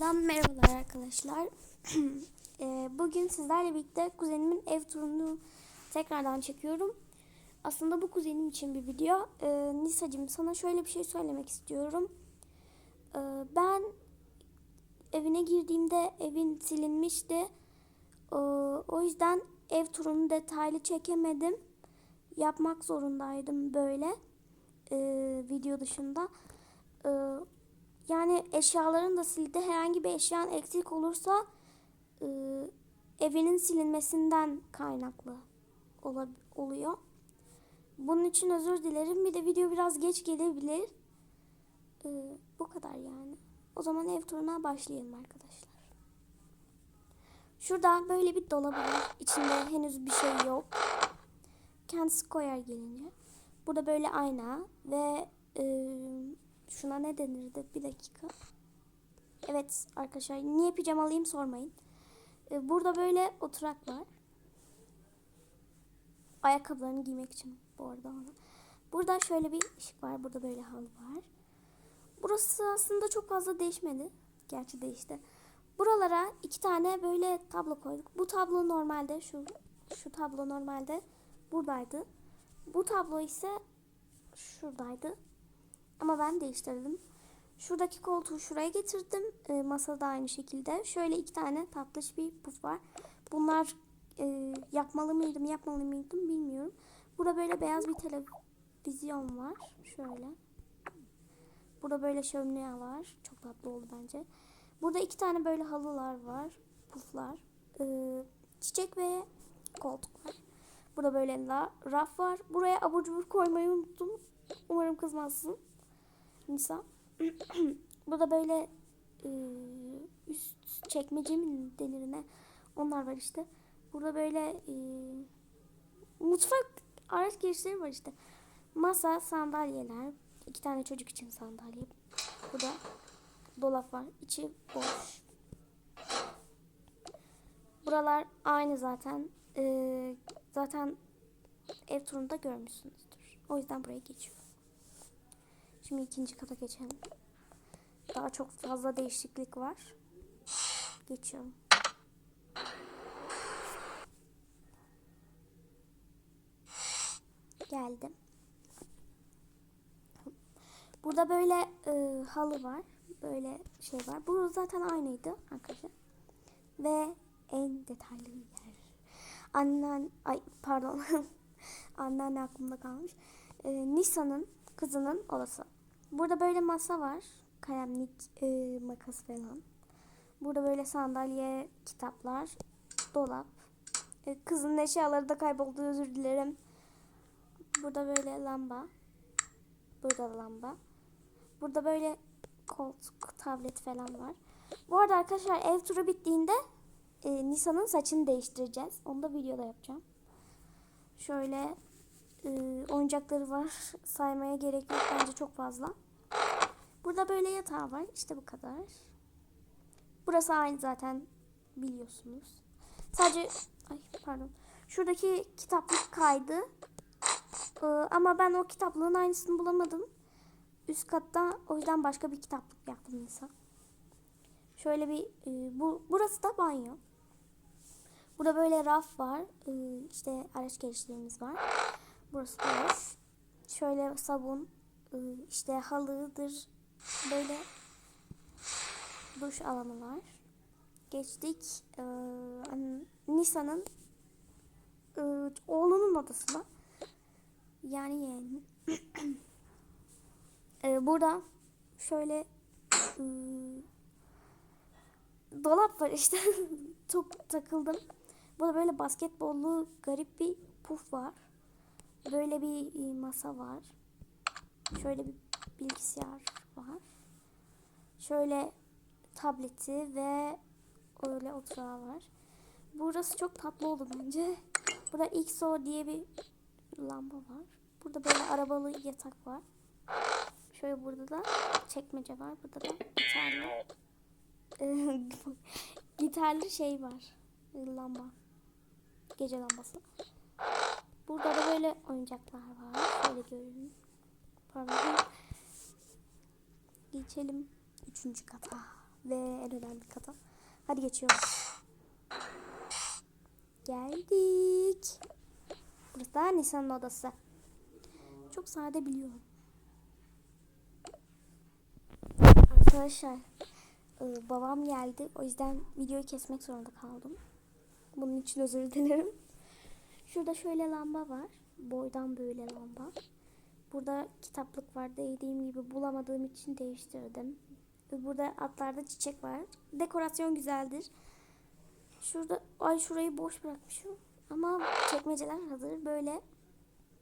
Ben merhabalar arkadaşlar. Eee, Bugün sizlerle birlikte kuzenimin ev turunu tekrardan çekiyorum. Aslında bu kuzenim için bir video. Eee Nisa'cığım sana şöyle bir şey söylemek istiyorum. Eee, ben evine girdiğimde evin silinmişti. O yüzden ev turunu detaylı çekemedim. Yapmak zorundaydım böyle video dışında. Yani eşyaların da sildi. Herhangi bir eşyan eksik olursa e, evinin silinmesinden kaynaklı oluyor. Bunun için özür dilerim. Bir de video biraz geç gelebilir. E, bu kadar yani. O zaman ev turuna başlayalım arkadaşlar. Şurada böyle bir dolabı var. İçinde henüz bir şey yok. Kendisi koyar gelince. Burada böyle ayna ve e, şuna ne denirdi? Bir dakika. Evet arkadaşlar niye pijamalıyım sormayın. E, burada böyle oturak var. Ayakkabılarını giymek için bu arada. Burada şöyle bir ışık var. Burada böyle halı var. Burası aslında çok fazla değişmedi. Gerçi değişti. Buralara iki tane böyle tablo koyduk. Bu tablo normalde şu şu tablo normalde buradaydı. Bu tablo ise şuradaydı. Ama ben değiştirdim. Şuradaki koltuğu şuraya getirdim. E, masada da aynı şekilde. Şöyle iki tane tatlış bir puf var. Bunlar e, yapmalı mıydım yapmalı mıydım bilmiyorum. Burada böyle beyaz bir televizyon var. Şöyle. Burada böyle şömine var. Çok tatlı oldu bence. Burada iki tane böyle halılar var. Puflar. E, çiçek ve koltuk var. Burada böyle raf var. Buraya abur cubur koymayı unuttum. Umarım kızmazsın. Nisa. Burada böyle e, üst çekmece mi denir ne? Onlar var işte. Burada böyle e, mutfak araç girişleri var işte. Masa, sandalyeler. iki tane çocuk için sandalye. Burada dolap var. İçi boş. Buralar aynı zaten. E, zaten ev turunda görmüşsünüzdür. O yüzden buraya geçiyorum. Şimdi ikinci kata geçelim. Daha çok fazla değişiklik var. Geçiyorum. Geldim. Burada böyle e, halı var. Böyle şey var. Bu zaten aynıydı arkadaşlar. Ve en detaylı yer. Annen, ay pardon. Anneanne aklımda kalmış. E, Nisa'nın kızının odası. Burada böyle masa var. Kalemlik, e, makas falan. Burada böyle sandalye, kitaplar, dolap. E, kızın eşyaları da kayboldu özür dilerim. Burada böyle lamba. Burada da lamba. Burada böyle koltuk, tablet falan var. Bu arada arkadaşlar ev turu bittiğinde e, Nisa'nın saçını değiştireceğiz. Onu da videoda yapacağım. Şöyle e, oyuncakları var. Saymaya gerek yok. Bence çok fazla. Burada böyle yatağı var. İşte bu kadar. Burası aynı zaten biliyorsunuz. Sadece ay pardon. Şuradaki kitaplık kaydı. Ee, ama ben o kitaplığın aynısını bulamadım. Üst katta o yüzden başka bir kitaplık yaptım Nisa. Şöyle bir e, bu burası da banyo. Burada böyle raf var. Ee, işte araç gereçlerimiz var. Burası boş. Şöyle sabun, e, işte halıdır. Böyle duş alanı var. Geçtik. Ee, Nisa'nın e, oğlunun odasına. Yani yeğenin. ee, burada şöyle dolap var işte. Çok takıldım. Burada böyle basketbollu garip bir puf var. Böyle bir e, masa var. Şöyle bir bilgisayar var. Şöyle tableti ve öyle oturağı var. Burası çok tatlı oldu bence. Burada XO diye bir lamba var. Burada böyle arabalı yatak var. Şöyle burada da çekmece var. Burada da gitarlı gitarlı şey var. Lamba. Gece lambası. Burada da böyle oyuncaklar var. Şöyle görün. Pardon. Geçelim üçüncü kata. ve en önemli kata. Hadi geçiyoruz. Geldik. Burası da Nisan'ın odası. Çok sade biliyorum. Arkadaşlar e, babam geldi. O yüzden videoyu kesmek zorunda kaldım. Bunun için özür dilerim. Şurada şöyle lamba var. Boydan böyle lamba. Burada kitaplık var. Dediğim gibi bulamadığım için değiştirdim. Burada atlarda çiçek var. Dekorasyon güzeldir. Şurada ay şurayı boş bırakmışım. Ama çekmeceler hazır. Böyle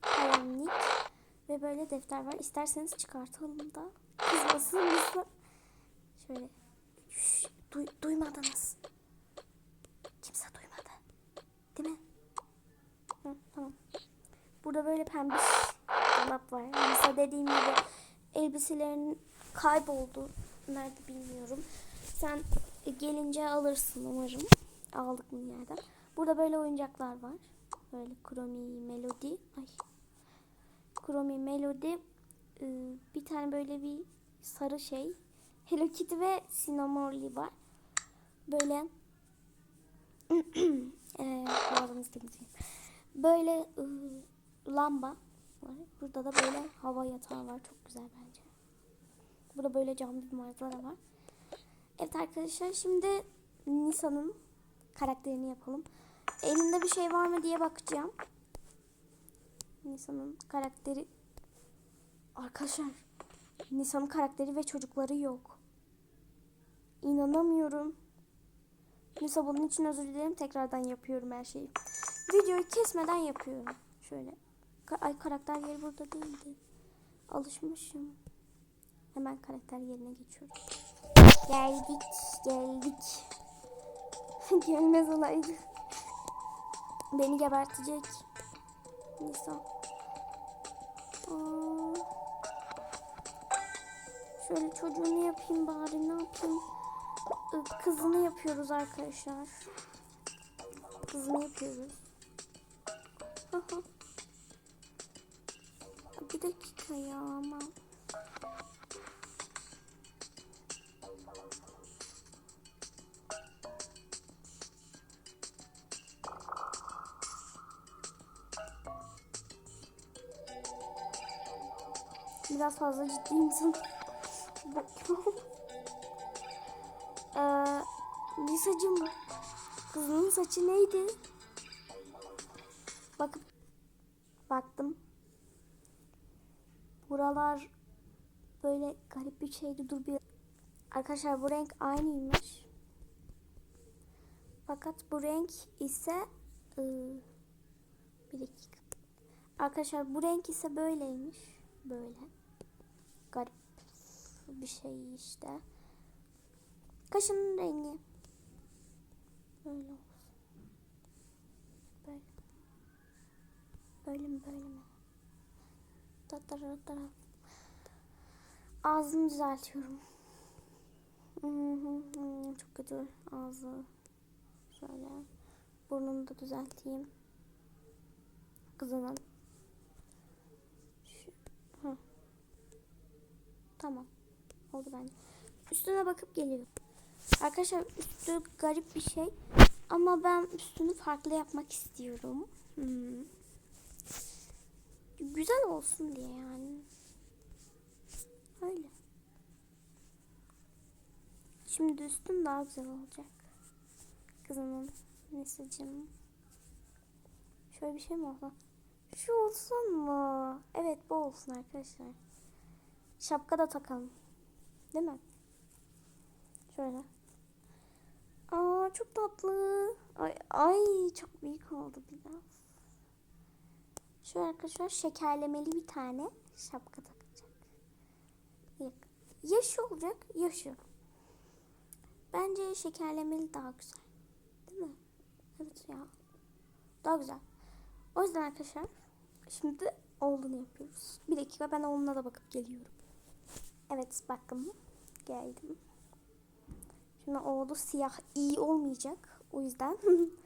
kalemlik ve böyle defter var. İsterseniz çıkartalım da. Kızmasın lütfen. Şöyle. Şş, duy, duymadınız. Kimse duymadı. Değil mi? Tamam. Burada böyle pembe dolap var. Mesela dediğim gibi elbiselerin kayboldu. Nerede bilmiyorum. Sen gelince alırsın umarım. Aldık mı yerden. Burada böyle oyuncaklar var. Böyle Kromi Melody. Ay. Kromi Melody. Ee, bir tane böyle bir sarı şey. Hello Kitty ve Cinnamorly var. Böyle ee, temizleyeyim. Böyle ıı, lamba var. Burada da böyle hava yatağı var. Çok güzel bence. Burada böyle cam bir manzara var. Evet arkadaşlar şimdi Nisa'nın karakterini yapalım. Elimde bir şey var mı diye bakacağım. Nisa'nın karakteri Arkadaşlar Nisa'nın karakteri ve çocukları yok. İnanamıyorum. Nisa bunun için özür dilerim. Tekrardan yapıyorum her şeyi. Videoyu kesmeden yapıyorum. Şöyle. Ay karakter yeri burada değildi. Alışmışım. Hemen karakter yerine geçiyorum. Geldik, geldik. Gelmez olaydı. Beni gebertecek. Aa. Şöyle çocuğunu yapayım bari ne yapayım. Kızını yapıyoruz arkadaşlar. Kızını yapıyoruz. Bir dakika ya ama. Biraz fazla ciddi misin? Bakıyorum. Ee, Lisacığım, kızının saçı neydi? Böyle garip bir şeydi. Dur bir Arkadaşlar bu renk aynıymış. Fakat bu renk ise ıı, bir dakika. Arkadaşlar bu renk ise böyleymiş. Böyle. Garip bir şey işte. Kaşının rengi. Böyle olsun. Böyle. Böyle mi böyle mi? Tatara tatara. Ağzını düzeltiyorum. Hı, Çok kötü ağzı. Şöyle. Burnunu da düzelteyim. Kızının. Şu. Tamam. Oldu bence. Üstüne bakıp geliyorum. Arkadaşlar üstü garip bir şey. Ama ben üstünü farklı yapmak istiyorum. Hmm. Güzel olsun diye yani. Öyle. Şimdi üstüm daha güzel olacak. Kızımın mesajım. Şöyle bir şey mi oldu? Şu olsun mu? Evet bu olsun arkadaşlar. Şapka da takalım. Değil mi? Şöyle. Aa çok tatlı. Ay, ay çok büyük oldu biraz. Şöyle arkadaşlar şekerlemeli bir tane şapka takacak. Ya olacak ya. Bence şekerlemeli daha güzel. Değil mi? Evet ya. Daha güzel. O yüzden arkadaşlar şimdi olduğunu yapıyoruz. Bir dakika ben oğluna da bakıp geliyorum. Evet bakın geldim. Şimdi oğlu siyah iyi olmayacak. O yüzden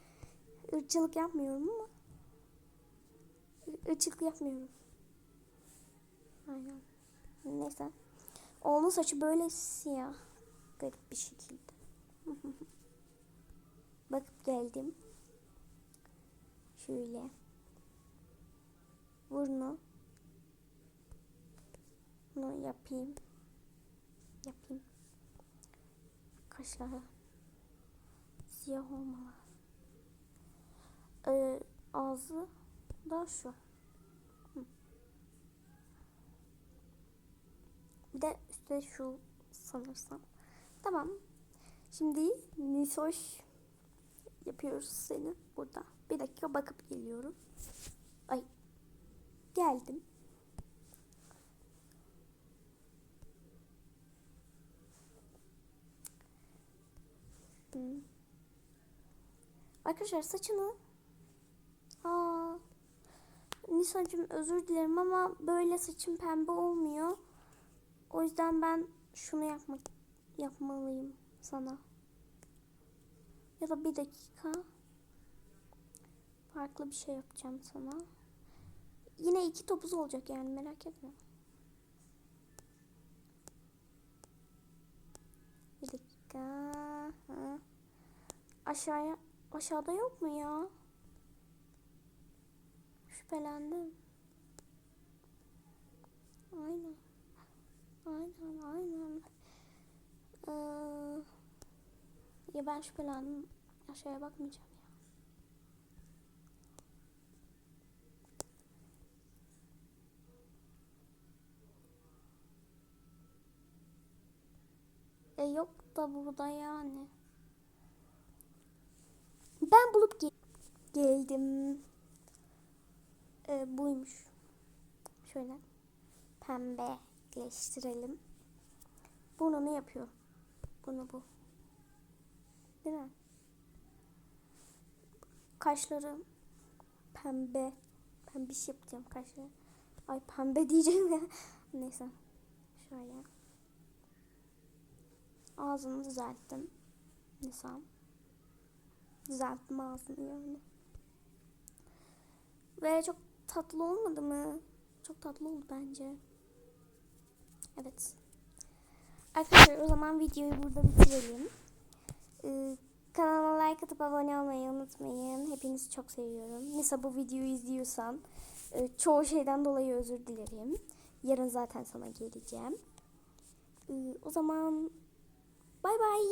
ırkçılık yapmıyorum ama ırkçılık yapmıyorum. Aynen. Neyse. Oğlunun saçı böyle siyah. Garip bir şekilde. Bakıp geldim. Şöyle. Burnu. Bunu yapayım. Yapayım. Kaşları. Siyah olmalı. Ee, ağzı da şu. Hı. Bir de üstte şu sanırsam. Tamam. Şimdi Nisoş yapıyoruz seni burada. Bir dakika bakıp geliyorum. Ay. Geldim. Hmm. Arkadaşlar saçını Aa, Nisa'cığım özür dilerim ama böyle saçım pembe olmuyor. O yüzden ben şunu yapmak yapmalıyım sana. Ya da bir dakika. Farklı bir şey yapacağım sana. Yine iki topuz olacak yani merak etme. Bir dakika. Ha. Aşağıya aşağıda yok mu ya? Şüphelendim. Aynen. Aynen aynen. Ee, ya ben şüphelendim. Aşağıya bakmayacağım ya. E yok da burada yani. Ben bulup ge- geldim. E, buymuş. Şöyle pembeleştirelim. Burnunu yapıyor. Bunu bu. Değil mi? Kaşları pembe. Pembiş yapacağım kaşları. Ay pembe diyeceğim ya. Neyse. Şöyle. Ağzını düzelttim. Nisam. Düzelttim ağzını yani. Ve çok tatlı olmadı mı? Çok tatlı oldu bence. Evet. Arkadaşlar o zaman videoyu burada bitirelim. Ee, kanalıma like atıp abone olmayı unutmayın. Hepinizi çok seviyorum. Nisa bu videoyu izliyorsan e, çoğu şeyden dolayı özür dilerim. Yarın zaten sana geleceğim. Ee, o zaman bay bay.